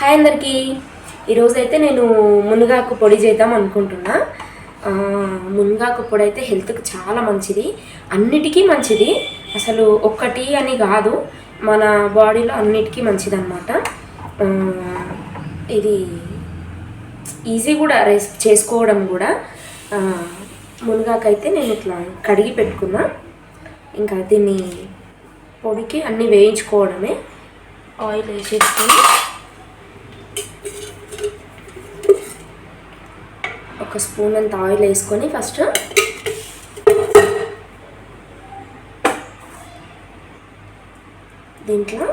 Hi అందరికీ. ఈరోజైతే నేను మునగాకు పొడి చేద్దాం అనుకుంటున్నా. మునగాకు పొడి అయితే హెల్త్కి చాలా మంచిది. అన్నిటికీ మంచిది. అసలు ఒక్కటి అని కాదు. మన బాడీలో అన్నిటికీ మంచిది అనమాట ఇది ఈజీ కూడా రైస్ చేసుకోవడం కూడా. మునగాకైతే నేను ఇట్లా కడిగి పెట్టుకున్నా. ఇంకా దీన్ని పొడికి అన్నీ వేయించుకోవడమే. ఆయిల్ వేసేసుకొని ఒక స్పూన్ అంత ఆయిల్ వేసుకొని ఫస్ట్ దీంట్లో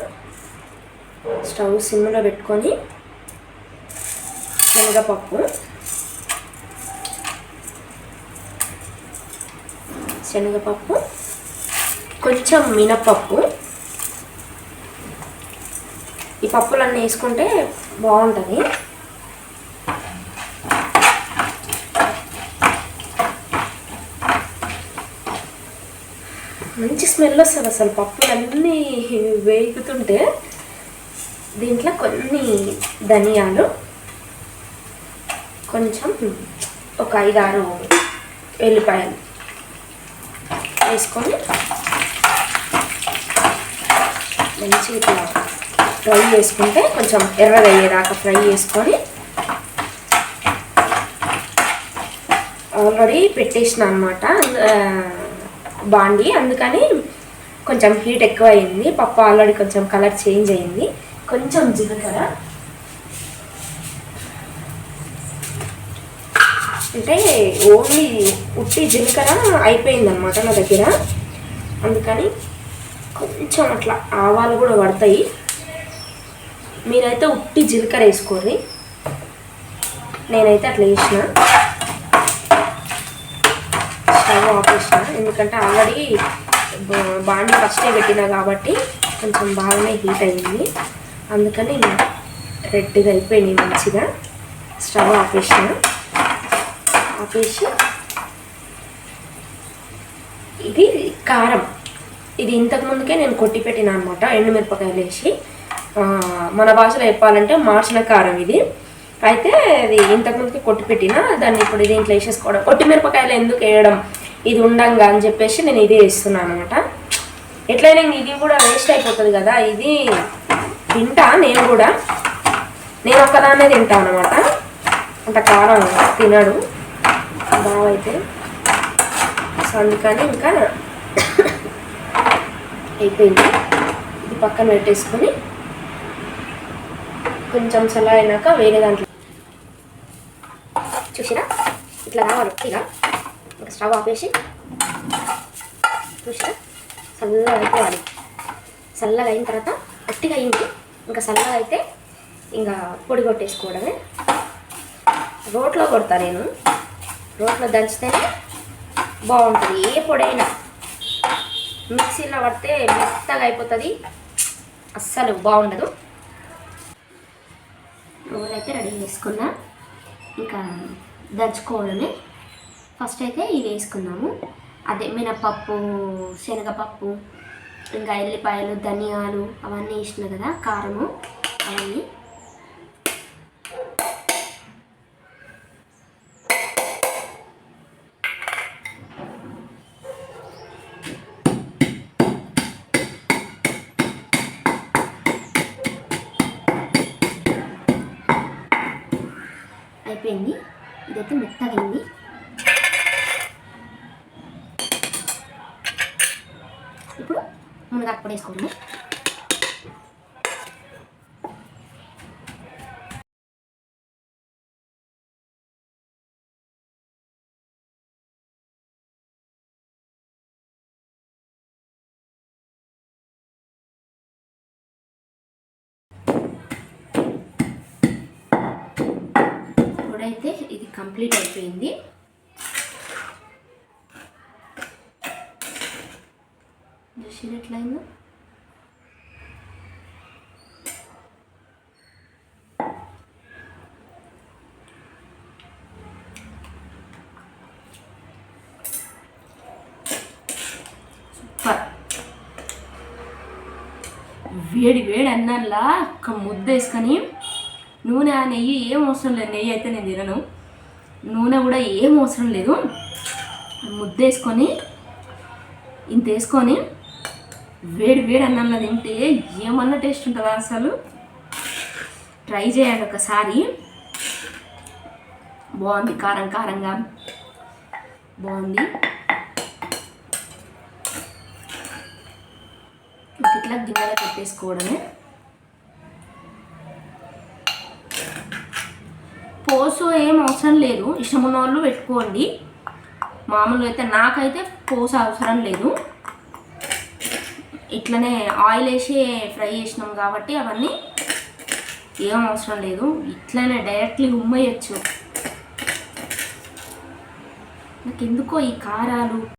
స్టవ్ సిమ్లో పెట్టుకొని శనగపప్పు శనగపప్పు కొంచెం మినపప్పు ఈ పప్పులన్నీ వేసుకుంటే బాగుంటుంది. మంచి స్మెల్ వస్తుంది అసలు. పప్పులన్నీ వేగుతుంటే దీంట్లో కొన్ని ధనియాలు కొంచెం ఒక ఐదారు వెల్లిపాయలు వేసుకొని మంచిగా ఇట్లా ఫ్రై చేసుకుంటే కొంచెం ఎర్రగా అయ్యేదాకా ఫ్రై చేసుకొని ఆల్రెడీ పెట్టేసిన అనమాట బాండి. అందుకని కొంచెం హీట్ ఎక్కువ అయింది పప్పు ఆల్రెడీ కొంచెం కలర్ చేంజ్ అయింది. కొంచెం జీలకర్ర. అంటే ఓన్లీ ఉట్టి జీలకర్ర అయిపోయింది అనమాట నా దగ్గర. అందుకని కొంచెం అట్లా ఆవాలు కూడా పడతాయి. మీరైతే ఉట్టి జీలకర్ర వేసుకోర్రి నేనైతే అట్లా వేసిన స్టవ్ ఆపేసిన. ఎందుకంటే ఆల్రెడీ బాండి ఫస్టే పెట్టినా కాబట్టి కొంచెం బాగానే హీట్ అయింది అందుకని రెడ్గా అయిపోయినాయి మంచిగా. స్టవ్ ఆపేసిన. ఆపేసి ఇది కారం. ఇది ఇంతకు ముందుకే నేను కొట్టి పెట్టిన అనమాట ఎండుమిరపకాయలు వేసి. మన భాషలో చెప్పాలంటే మార్చిన కారం ఇది. అయితే అది ఇంతకుముందుకి కొట్టి పెట్టిన. దాన్ని ఇప్పుడు దీంట్లో వేసేసుకోవడం. కొట్టి మిరపకాయలు ఎందుకు వేయడం? ఇది ఉండంగా అని చెప్పేసి నేను ఇదే వేస్తున్నాను అనమాట. ఎట్లయినా ఇది కూడా వేస్ట్ అయిపోతుంది కదా ఇది తింటా నేను కూడా. నేను ఒక్కదాన్నే తింటా అనమాట. అంత కారం తినడు. బాగా అయితే సో అందుకని ఇంకా అయిపోయింది. ఇది పక్కన పెట్టేసుకొని కొంచెం చల్ల అయినాక వేరే దాంట్లో. చూసినా ఇట్లా రావాలి ఇలా స్టవ్ ఆపేసి చూసా చల్లగా అయిపోవాలి. చల్లగా అయిన తర్వాత గట్టిగా అయింది. ఇంకా చల్లగా అయితే ఇంకా పొడి కొట్టేసుకోవడమే. రోట్లో కొడతా నేను. రోట్లో దంచితేనే బాగుంటుంది. ఏ పొడైనా మిక్సీలో పడితే మెత్తగా అయిపోతుంది. అస్సలు బాగుండదు. అయితే రెడీ చేసుకున్నా. ఇంకా దంచుకోవడమే. ఫస్ట్ అయితే ఇవి వేసుకున్నాము. అదే మినపప్పు శనగపప్పు ఇంకా ఎల్లిపాయలు ధనియాలు అవన్నీ వేసిన కదా కారము అవన్నీ. అయిపోయింది. ఇదైతే మెత్తగా మునగాకు పొడి వేసుకోండి ఇప్పుడైతే ఇది కంప్లీట్ అయిపోయింది. చూసి ఎట్లయిందో సూపర్. వేడి వేడి అన్నంలా ఒక ముద్ద వేసుకొని నూనె ఆ నెయ్యి ఏం అవసరం లేదు. నెయ్యి అయితే నేను తినను. నూనె కూడా ఏం అవసరం లేదు. ముద్ద వేసుకొని ఇంత వేసుకొని వేడి వేడి అన్నంలో తింటే ఏమన్నా టేస్ట్ ఉంటుందా అసలు? ట్రై చేయండి ఒకసారి. బాగుంది కారం కారంగా. బాగుంది. ఇట్లా గిన్నెలో పెట్టేసుకోవడమే. పోసు ఏం అవసరం లేదు. ఇష్టం ఉన్న వాళ్ళు పెట్టుకోండి. మామూలుగా అయితే నాకైతే పోసు అవసరం లేదు. ఇట్లనే ఆయిల్ వేసి ఫ్రై చేసినాం కాబట్టి అవన్నీ ఏం అవసరం లేదు. ఇట్లనే డైరెక్ట్లీ ఉమ్మేయచ్చు. నాకు ఎందుకో ఈ కారాలు?